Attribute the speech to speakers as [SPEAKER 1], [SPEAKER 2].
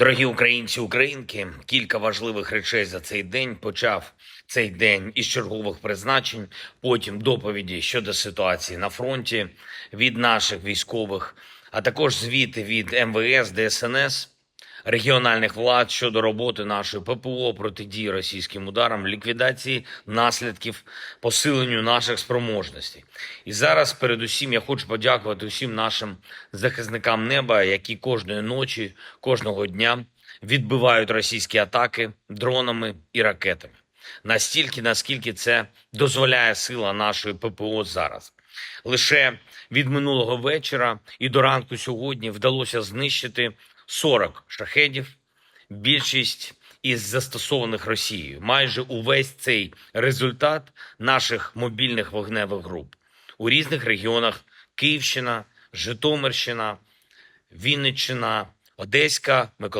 [SPEAKER 1] Дорогі українці, українки, кілька важливих речей за цей день. Почав цей день із чергових призначень, потім доповіді щодо ситуації на фронті від наших військових, а також звіти від МВС, ДСНС, регіональних влад щодо роботи нашої ППО протидії російським ударам, ліквідації наслідків, посиленню наших спроможностей. І зараз, передусім, я хочу подякувати усім нашим захисникам неба, які кожної ночі, кожного дня відбивають російські атаки дронами і ракетами. Настільки, наскільки це дозволяє сила нашої ППО зараз. Лише від минулого вечора і до ранку сьогодні вдалося знищити 40 шахедів, більшість із застосованих Росією. Майже увесь цей результат наших мобільних вогневих груп у різних регіонах Київщина, Житомирщина, Вінниччина, Одеська, Миколаївська.